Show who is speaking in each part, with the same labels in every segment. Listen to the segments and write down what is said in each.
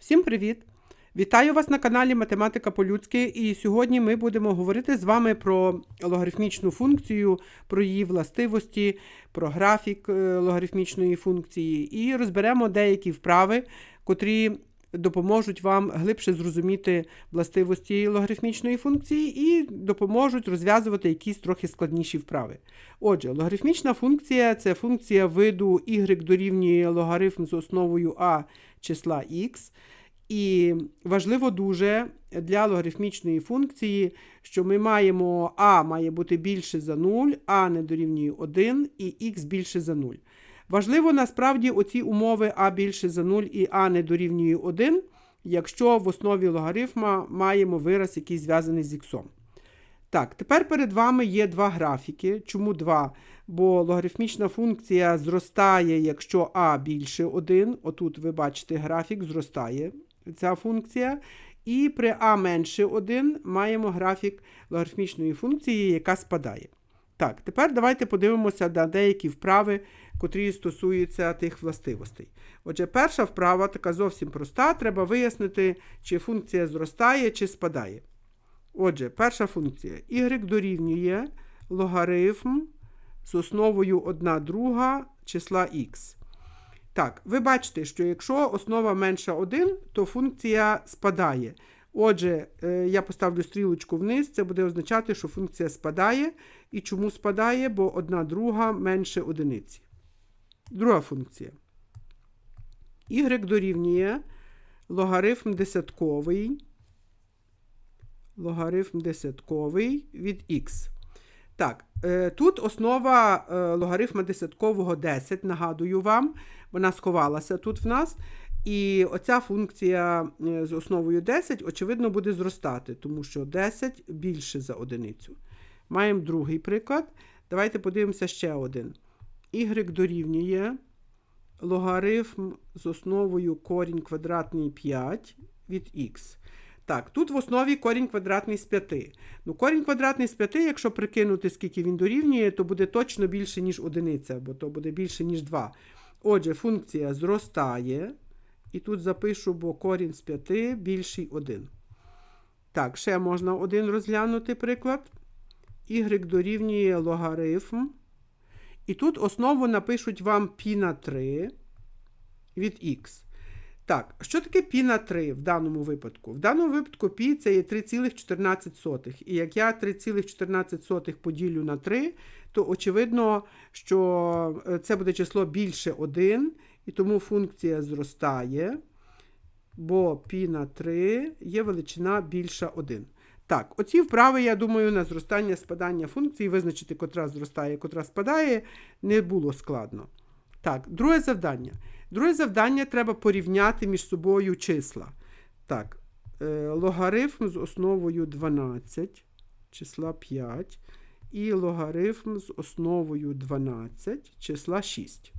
Speaker 1: Всім привіт! Вітаю вас на каналі Математика по-людськи. І сьогодні ми будемо говорити з вами про логарифмічну функцію, про її властивості, про графік е, логарифмічної функції і розберемо деякі вправи, котрі допоможуть вам глибше зрозуміти властивості логарифмічної функції і допоможуть розв'язувати якісь трохи складніші вправи. Отже, логарифмічна функція це функція виду y дорівнює логарифм з основою а числа x. І важливо дуже для логарифмічної функції, що ми маємо а має бути більше за 0, а не дорівнює 1 і х більше за 0. Важливо насправді оці умови а більше за 0 і а не дорівнює 1, якщо в основі логарифма маємо вираз, який зв'язаний з х. Так, тепер перед вами є два графіки. Чому два? Бо логарифмічна функція зростає, якщо а більше 1. Отут ви бачите графік, зростає ця функція. І при а менше 1 маємо графік логарифмічної функції, яка спадає. Так, тепер давайте подивимося на деякі вправи, котрі стосуються тих властивостей. Отже, перша вправа така зовсім проста. Треба вияснити, чи функція зростає, чи спадає. Отже, перша функція y дорівнює логарифм з основою 1 друга числа х. Так, ви бачите, що якщо основа менша 1, то функція спадає. Отже, е, я поставлю стрілочку вниз, це буде означати, що функція спадає. І чому спадає? Бо 1 друга менше одиниці. Друга функція. y дорівнює логарифм десятковий. Логарифм десятковий від х. Так, е, тут основа е, логарифма десяткового 10, нагадую вам, вона сховалася тут в нас. І оця функція е, з основою 10, очевидно, буде зростати, тому що 10 більше за одиницю. Маємо другий приклад. Давайте подивимося ще один. Y дорівнює логарифм з основою корінь квадратний 5 від х. Так, тут в основі корінь квадратний з 5. Ну, корінь квадратний з 5, якщо прикинути, скільки він дорівнює, то буде точно більше, ніж одиниця, бо то буде більше, ніж 2. Отже, функція зростає. І тут запишу, бо корінь з 5 більший 1. Так, ще можна один розглянути приклад. Y дорівнює логарифм. І тут основу напишуть вам π на 3 від х. Так, що таке π на 3 в даному випадку? В даному випадку π це є 3,14. І як я 3,14 поділю на 3, то очевидно, що е, це буде число більше 1, і тому функція зростає, бо π на 3 є величина більша 1. Так, оці вправи, я думаю, на зростання спадання функції, визначити, котра зростає, котра спадає, не було складно. Так, друге завдання. Друге завдання треба порівняти між собою числа. Так, е, логарифм з основою 12, числа 5, і логарифм з основою 12, числа 6.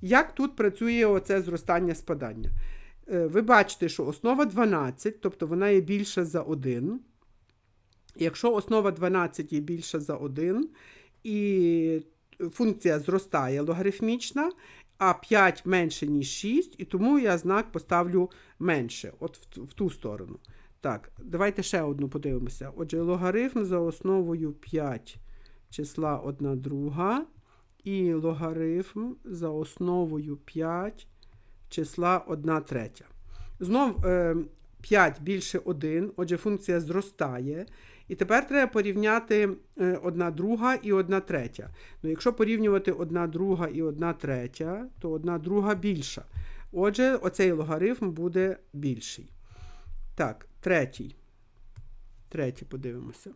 Speaker 1: Як тут працює оце зростання спадання? Е, ви бачите, що основа 12, тобто вона є більша за 1. Якщо основа 12 є більша за 1, і функція зростає логарифмічна, а 5 менше, ніж 6, і тому я знак поставлю менше, от в, ту сторону. Так, давайте ще одну подивимося. Отже, логарифм за основою 5 числа 1 друга, і логарифм за основою 5 числа 1 третя. Знов е, 5 більше 1, отже, функція зростає. І тепер треба порівняти е, одна друга і одна третя. Ну, Якщо порівнювати одна друга і одна третя, то одна друга більша. Отже, оцей логарифм буде більший. Так, третій. Третій подивимося.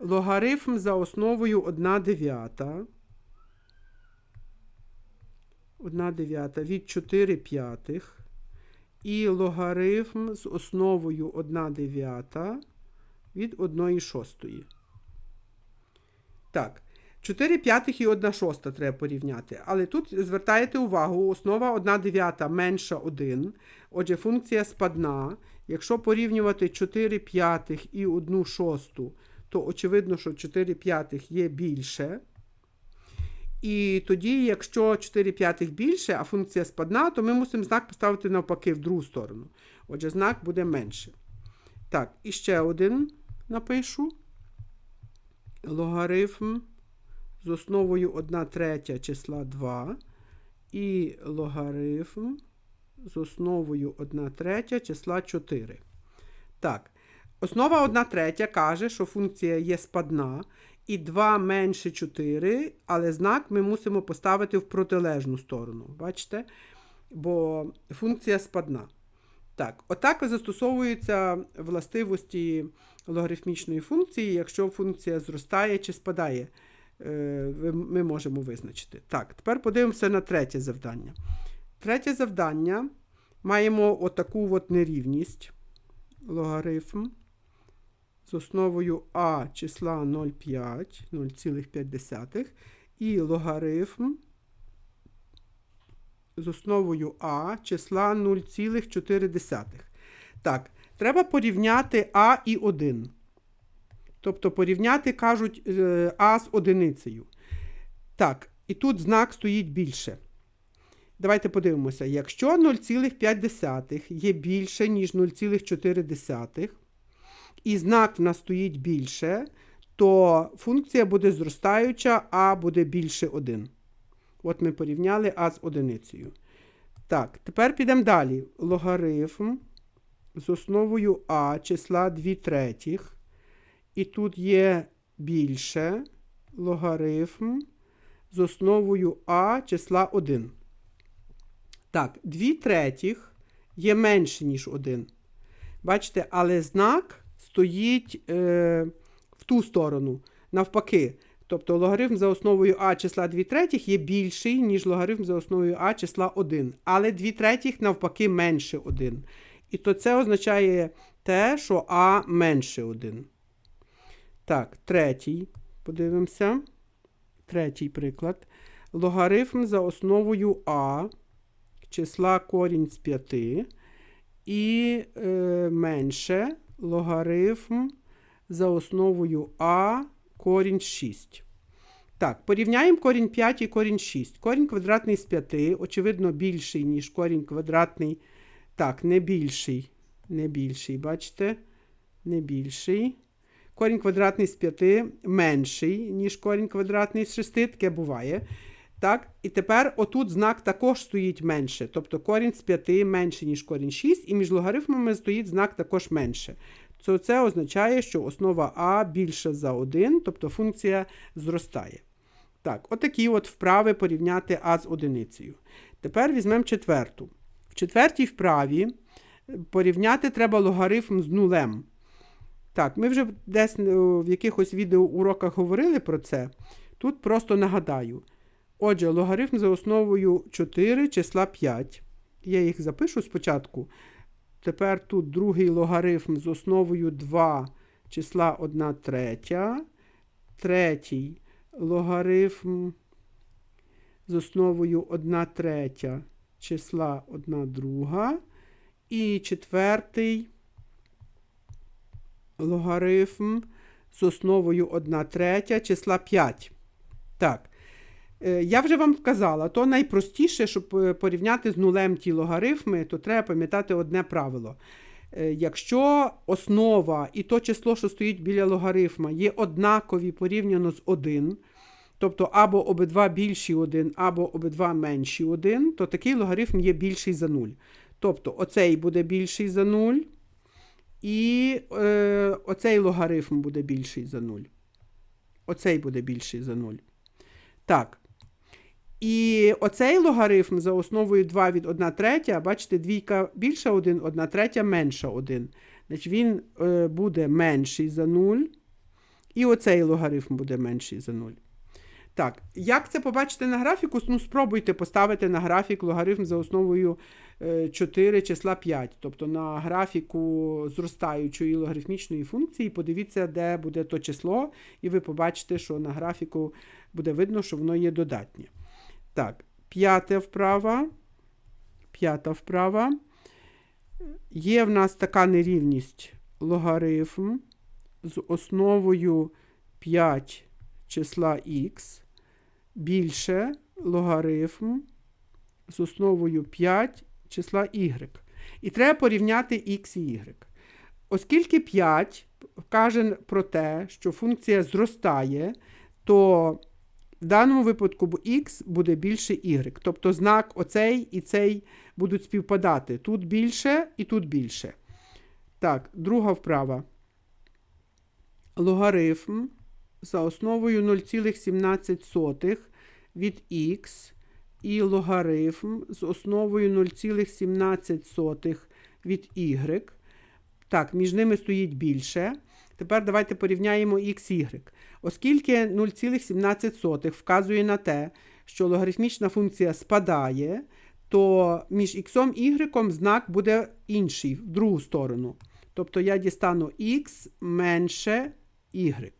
Speaker 1: Логарифм за основою 1 дев'ята. 1 дев'ята від 4 п'ятих. І логарифм з основою 1 дев'ята від 1 шостої. Так, 4 п'ятих і 1 шоста треба порівняти. Але тут звертаєте увагу, основа 1 дев'ята менша 1. Отже, функція спадна. Якщо порівнювати 4 п'ятих і 1 шосту, то очевидно, що 4 п'ятих є більше. І тоді, якщо 4 п'ятих більше, а функція спадна, то ми мусимо знак поставити навпаки в другу сторону. Отже, знак буде менше. Так, і ще один напишу. Логарифм з основою 1 третя числа 2. І логарифм з основою 1 третя числа 4. Так, основа 1 третя каже, що функція є спадна. І 2 менше 4, але знак ми мусимо поставити в протилежну сторону. Бачите? Бо функція спадна. Так, отак застосовуються властивості логарифмічної функції, якщо функція зростає чи спадає, е, ми можемо визначити. Так, тепер подивимося на третє завдання. Третє завдання маємо отаку от нерівність логарифм з основою а числа 0,5, 0,5 і логарифм з основою а числа 0,4. Так, треба порівняти а і 1. Тобто порівняти, кажуть, е, а з одиницею. Так, і тут знак стоїть більше. Давайте подивимося, якщо 0,5 є більше, ніж 0,4, і знак в нас стоїть більше, то функція буде зростаюча, а буде більше 1. От ми порівняли а з одиницею. Так, тепер підемо далі. Логарифм з основою а числа 2 третіх. І тут є більше логарифм з основою а числа 1. Так, 2 третіх є менше, ніж 1. Бачите, але знак стоїть е, в ту сторону, навпаки. Тобто логарифм за основою а числа 2 третіх є більший, ніж логарифм за основою а числа 1. Але 2 третіх навпаки менше 1. І то це означає те, що а менше 1. Так, третій. Подивимося. Третій приклад. Логарифм за основою а числа корінь з 5 і е, менше логарифм за основою а корінь 6. Так, порівняємо корінь 5 і корінь 6. Корінь квадратний з 5, очевидно, більший, ніж корінь квадратний. Так, не більший. Не більший, бачите? Не більший. Корінь квадратний з 5 менший, ніж корінь квадратний з 6. Таке буває. Так, І тепер отут знак також стоїть менше. Тобто корінь з 5 менше, ніж корінь 6, і між логарифмами стоїть знак також менше. То це означає, що основа А більша за 1, тобто функція зростає. Так, отакі от вправи порівняти А з одиницею. Тепер візьмемо четверту. В четвертій вправі порівняти треба логарифм з нулем. Так, ми вже десь е, в якихось відеоуроках говорили про це. Тут просто нагадаю. Отже, логарифм за основою 4 числа 5. Я їх запишу спочатку. Тепер тут другий логарифм з основою 2 числа 1 третя. Третій логарифм з основою 1 третя числа 1 друга. І четвертий логарифм з основою 1 третя числа 5. Так. Е, я вже вам вказала, то найпростіше, щоб е, порівняти з нулем ті логарифми, то треба пам'ятати одне правило. Е, якщо основа і то число, що стоїть біля логарифма, є однакові порівняно з 1, тобто або обидва більші 1, або обидва менші 1, то такий логарифм є більший за 0. Тобто оцей буде більший за 0, і е, оцей логарифм буде більший за 0. Оцей буде більший за 0. Так. І оцей логарифм за основою 2 від 1 третя, бачите, двійка більша 1, 1 третя менша 1. Значить, Він е, буде менший за 0. І оцей логарифм буде менший за 0. Так, як це побачити на графіку? Ну, спробуйте поставити на графік логарифм за основою 4 е, числа 5. Тобто на графіку зростаючої логарифмічної функції, подивіться, де буде то число, і ви побачите, що на графіку буде видно, що воно є додатнє. Так, п'ята вправа. П'ята вправа. Є в нас така нерівність логарифм з основою 5 числа х більше логарифм з основою 5 числа y. І треба порівняти x і y. Оскільки 5 каже про те, що функція зростає, то в даному випадку x буде більше y. Тобто знак оцей і цей будуть співпадати. Тут більше і тут більше. Так, друга вправа. Логарифм за основою 0,17 від х і логарифм з основою 0,17 від y. Так, між ними стоїть більше. Тепер давайте порівняємо x, y. Оскільки 0,17 вказує на те, що логарифмічна функція спадає, то між x і y знак буде інший, в другу сторону. Тобто я дістану x менше y.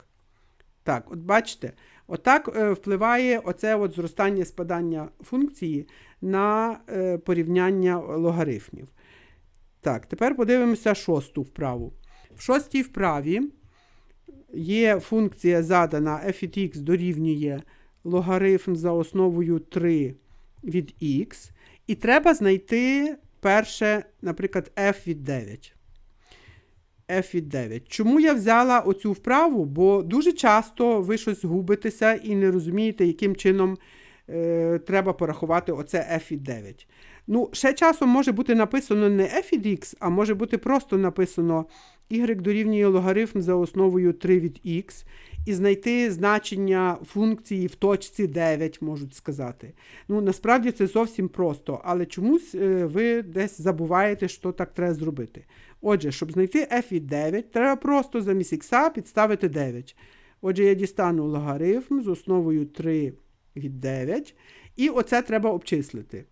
Speaker 1: Так, от бачите, отак е, впливає оце от зростання спадання функції на е, порівняння логарифмів. Так, тепер подивимося шосту вправу. В шостій вправі є функція задана f від x дорівнює логарифм за основою 3 від x. І треба знайти перше, наприклад, f від 9. F від 9. Чому я взяла оцю вправу? Бо дуже часто ви щось губитеся і не розумієте, яким чином е, треба порахувати оце f від 9. Ну, ще часом може бути написано не f від x, а може бути просто написано y дорівнює логарифм за основою 3 від x, і знайти значення функції в точці 9, можуть сказати. Ну, насправді це зовсім просто, але чомусь е, ви десь забуваєте, що так треба зробити. Отже, щоб знайти f від 9, треба просто замість х підставити 9. Отже, я дістану логарифм з основою 3 від 9, і оце треба обчислити.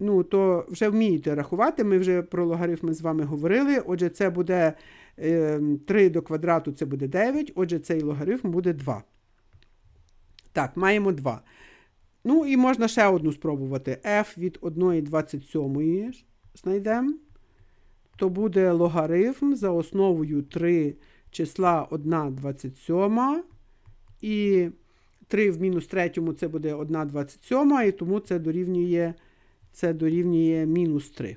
Speaker 1: Ну, то вже вмієте рахувати, ми вже про логарифми з вами говорили. Отже, це буде е, 3 до квадрату це буде 9, отже, цей логарифм буде 2. Так, маємо 2. Ну, і можна ще одну спробувати. f від 1,27 знайдемо. То буде логарифм за основою 3 числа 1,27. І 3 в мінус третьому це буде 1,27, і тому це дорівнює це дорівнює мінус 3.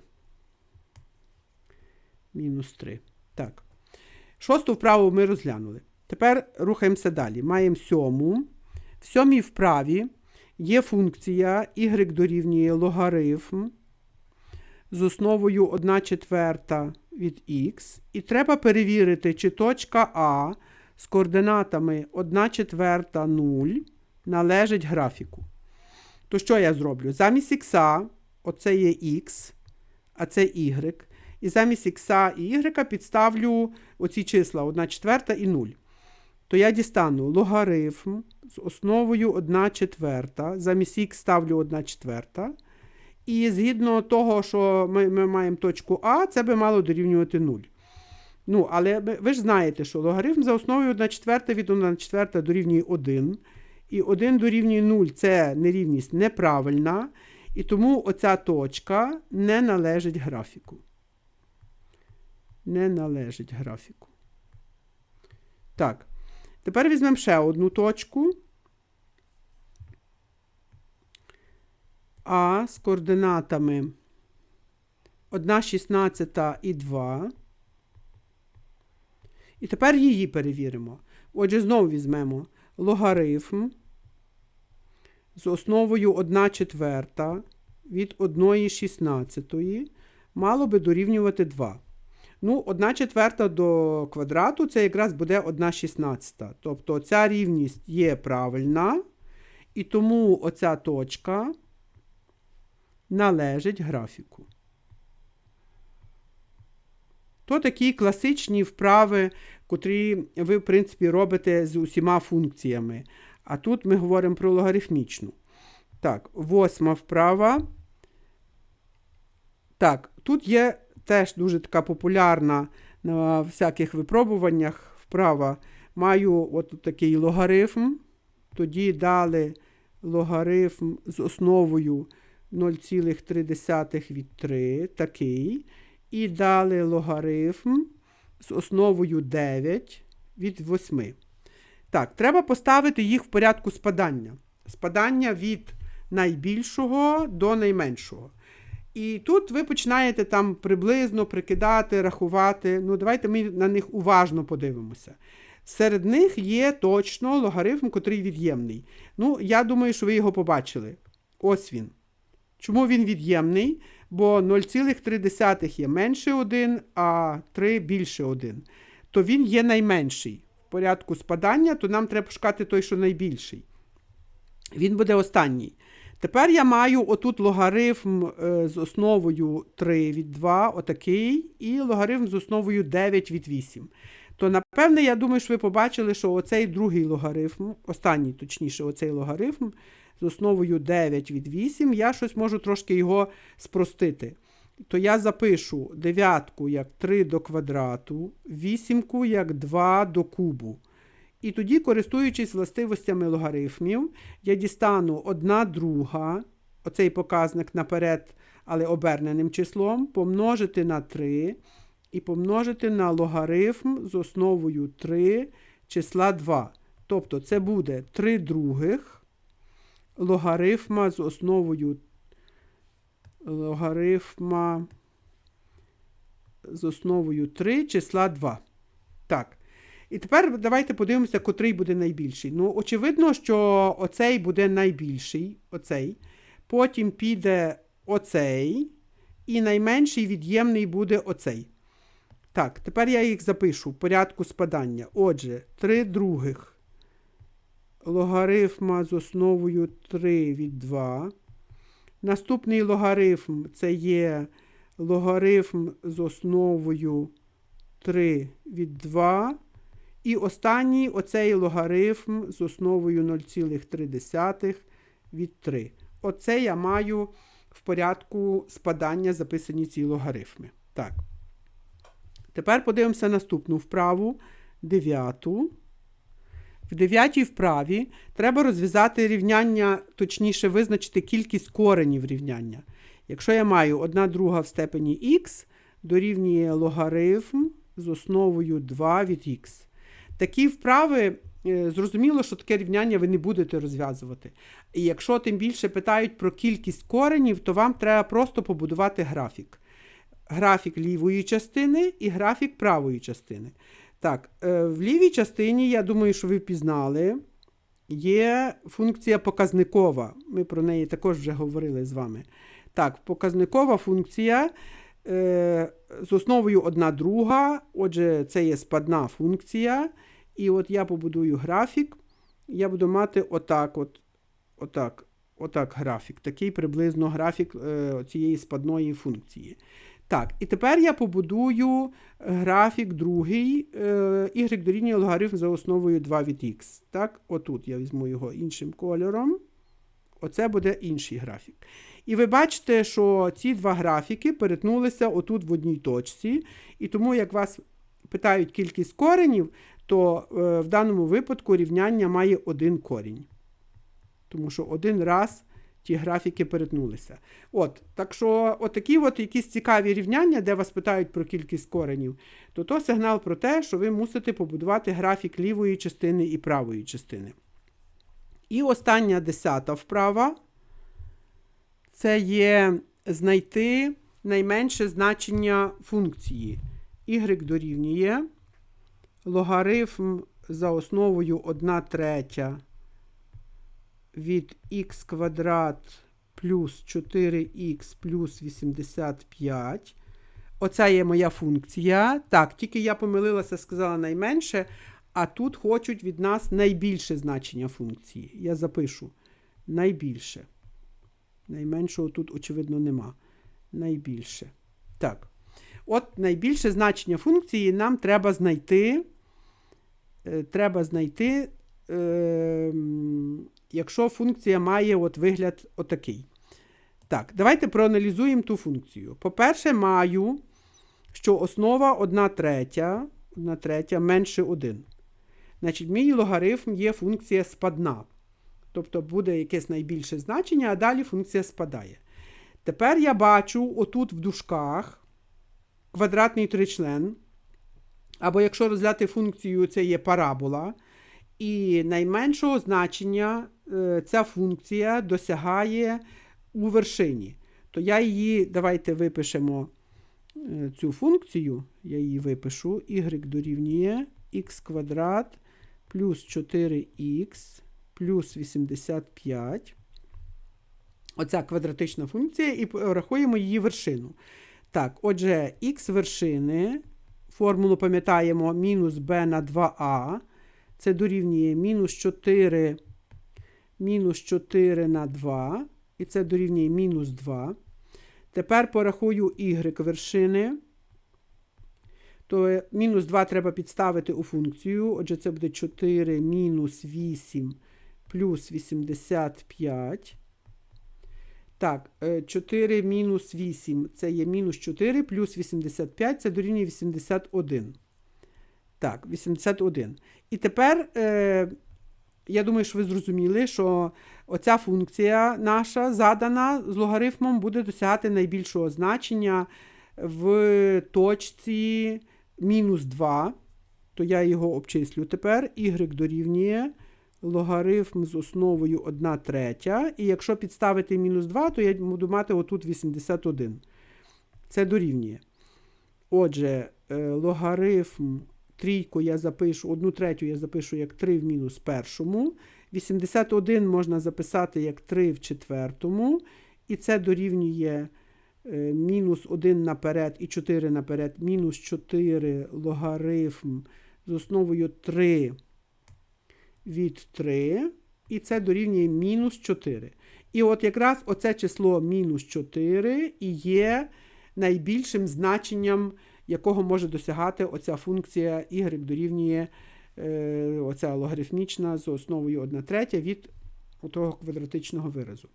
Speaker 1: Мінус 3. Так. Шосту вправу ми розглянули. Тепер рухаємося далі. Маємо сьому. В сьомій вправі є функція y дорівнює логарифм з основою 1 четверта від х. І треба перевірити, чи точка А з координатами 1 четверта 0 належить графіку. То що я зроблю? Замість х оце є x, а це y. І замість x і y підставлю оці числа 1 четверта і 0. То я дістану логарифм з основою 1 четверта. Замість х ставлю 1 четверта. І згідно того, що ми, ми маємо точку А, це би мало дорівнювати 0. Ну, але ви ж знаєте, що логарифм за основою 1 четверта від 1 четверта дорівнює 1. І 1 дорівнює 0 це нерівність неправильна. І тому оця точка не належить графіку. Не належить графіку. Так. Тепер візьмемо ще одну точку. А з координатами 1 16 і 2. І тепер її перевіримо. Отже, знову візьмемо логарифм з основою 1 четверта від 1 шістнадцятої мало би дорівнювати 2. Ну, 1 четверта до квадрату це якраз буде 1 шістнадцята. Тобто ця рівність є правильна, і тому оця точка належить графіку. То такі класичні вправи, котрі ви, в принципі, робите з усіма функціями. А тут ми говоримо про логарифмічну. Так, восьма вправа. Так, тут є теж дуже така популярна на всяких випробуваннях вправа. Маю от такий логарифм. Тоді дали логарифм з основою 0,3 від 3, такий. І дали логарифм з основою 9 від 8. Так, треба поставити їх в порядку спадання. Спадання від найбільшого до найменшого. І тут ви починаєте там приблизно прикидати, рахувати. Ну, давайте ми на них уважно подивимося. Серед них є точно логарифм, котрий від'ємний. Ну, я думаю, що ви його побачили. Ось він. Чому він від'ємний? Бо 0,3 є менше 1, а 3 більше 1. То він є найменший. В порядку спадання, то нам треба шукати той, що найбільший. Він буде останній. Тепер я маю отут логарифм е, з основою 3 від 2, отакий, і логарифм з основою 9 від 8. То, напевне, я думаю, що ви побачили, що оцей другий логарифм, останній, точніше, оцей логарифм з основою 9 від 8, я щось можу трошки його спростити. То я запишу дев'ятку як 3 до квадрату, вісімку як 2 до кубу. І тоді, користуючись властивостями логарифмів, я дістану 1 друга, оцей показник наперед, але оберненим числом, помножити на 3 і помножити на логарифм з основою 3 числа 2. Тобто це буде 3 других логарифма з основою логарифма з основою 3 числа 2. Так. І тепер давайте подивимося, котрий буде найбільший. Ну, очевидно, що оцей буде найбільший. оцей. Потім піде оцей. І найменший від'ємний буде оцей. Так, тепер я їх запишу в порядку спадання. Отже, 3 других логарифма з основою 3 від 2. Наступний логарифм це є логарифм з основою 3 від 2. І останній оцей логарифм з основою 0,3 від 3. Оце я маю в порядку спадання записані ці логарифми. Так. Тепер подивимося наступну вправу. Дев'яту. В дев'ятій вправі треба розв'язати рівняння, точніше, визначити кількість коренів рівняння. Якщо я маю 1 друга в степені х, дорівнює логарифм з основою 2 від х. Такі вправи, е, зрозуміло, що таке рівняння ви не будете розв'язувати. І якщо тим більше питають про кількість коренів, то вам треба просто побудувати графік. Графік лівої частини і графік правої частини. Так, е, в лівій частині, я думаю, що ви впізнали, є функція показникова. Ми про неї також вже говорили з вами. Так, показникова функція е, з основою одна друга. Отже, це є спадна функція. І от я побудую графік. Я буду мати отак от, отак, отак графік. Такий приблизно графік е, цієї спадної функції. Так, і тепер я побудую графік другий, е, y дорівнює логарифм за основою 2 від х. Так, отут я візьму його іншим кольором. Оце буде інший графік. І ви бачите, що ці два графіки перетнулися отут в одній точці. І тому, як вас питають кількість коренів, то е, в даному випадку рівняння має один корінь. Тому що один раз ті графіки перетнулися. От, Так що отакі от якісь цікаві рівняння, де вас питають про кількість коренів, то то сигнал про те, що ви мусите побудувати графік лівої частини і правої частини. І остання десята вправа це є знайти найменше значення функції. Y дорівнює логарифм за основою 1 третя від х квадрат плюс 4х плюс 85. Оця є моя функція. Так, тільки я помилилася, сказала найменше, а тут хочуть від нас найбільше значення функції. Я запишу найбільше. Найменшого тут, очевидно, нема. Найбільше. Так. От найбільше значення функції нам треба знайти. Е, треба знайти, е, якщо функція має от вигляд отакий. Так, давайте проаналізуємо ту функцію. По-перше, маю, що основа 1 третя, 1 третя менше 1. Значить, мій логарифм є функція спадна. Тобто буде якесь найбільше значення, а далі функція спадає. Тепер я бачу отут в дужках квадратний тричлен. Або якщо розглядати функцію, це є парабола. І найменшого значення ця функція досягає у вершині. То я її, давайте випишемо е, цю функцію, я її випишу, y дорівнює х квадрат плюс 4х плюс 85. Оця квадратична функція, і рахуємо її вершину. Так, отже, х вершини, формулу пам'ятаємо, мінус b на 2а. Це дорівнює мінус 4, мінус 4 на 2, і це дорівнює мінус 2. Тепер порахую y вершини. То мінус 2 треба підставити у функцію. Отже, це буде 4 мінус 8 плюс 85. Так, е, 4 мінус 8 це є мінус 4 плюс 85 це дорівнює 81. Так, 81. І тепер, е, я думаю, що ви зрозуміли, що оця функція наша задана з логарифмом буде досягати найбільшого значення в точці мінус 2. То я його обчислю тепер. Y дорівнює логарифм з основою 1 третя. І якщо підставити мінус 2, то я буду мати отут 81. Це дорівнює. Отже, е, логарифм трійку я запишу, одну третю я запишу як 3 в мінус першому. 81 можна записати як 3 в четвертому. І це дорівнює е, мінус 1 наперед і 4 наперед. Мінус 4 логарифм з основою 3 від 3. І це дорівнює мінус 4. І от якраз оце число мінус 4 і є найбільшим значенням, якого може досягати оця функція y дорівнює е, оця логарифмічна з основою 1 третя від того квадратичного виразу.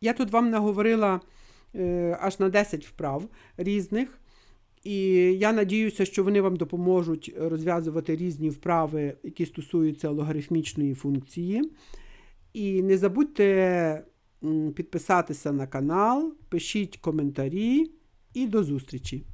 Speaker 1: Я тут вам наговорила е, аж на 10 вправ різних. І я надіюся, що вони вам допоможуть розв'язувати різні вправи, які стосуються логарифмічної функції. І не забудьте підписатися на канал, пишіть коментарі і до зустрічі!